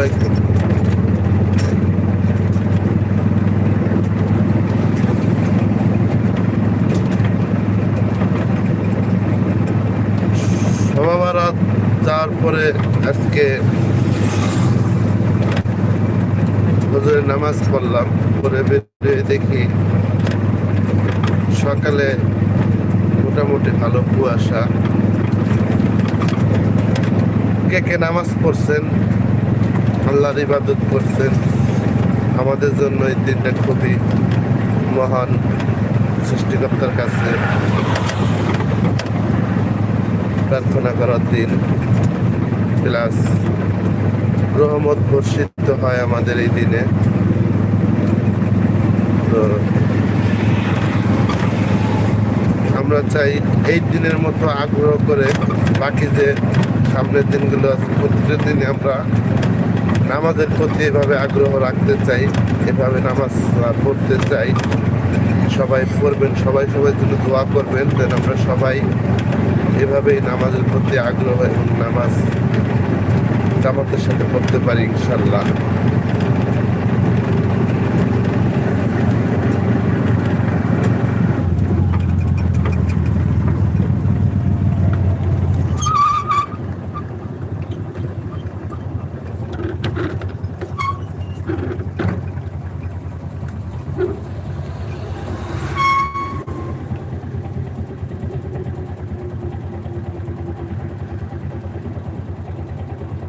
আলাইকুম সমাবারাত যাওয়ার আজকে হজরের নামাজ পড়লাম পরে বেরিয়ে দেখি সকালে মোটামুটি ভালো কুয়াশা। কে কে নামাজ পড়ছেন? আল্লাহর ইবাদত করছেন। আমাদের জন্য এই দিনটা খুবই মহান সৃষ্টিকর্তার কাছে। প্রার্থনা করার দিন। প্লাস রহমত বর্ষিত হয় আমাদের এই দিনে। তো আমরা চাই এই দিনের মতো আগ্রহ করে বাকি যে সামনের দিনগুলো আছে, প্রতিটা দিনে আমরা নামাজের প্রতি এভাবে আগ্রহ রাখতে চাই, এভাবে নামাজ পড়তে চাই। সবাই পড়বেন, সবাই সবাই জন্য দোয়া করবেন, যেন আমরা সবাই এভাবেই নামাজের প্রতি আগ্রহ এবং নামাজ জামাতের সাথে পড়তে পারি ইনশাল্লাহ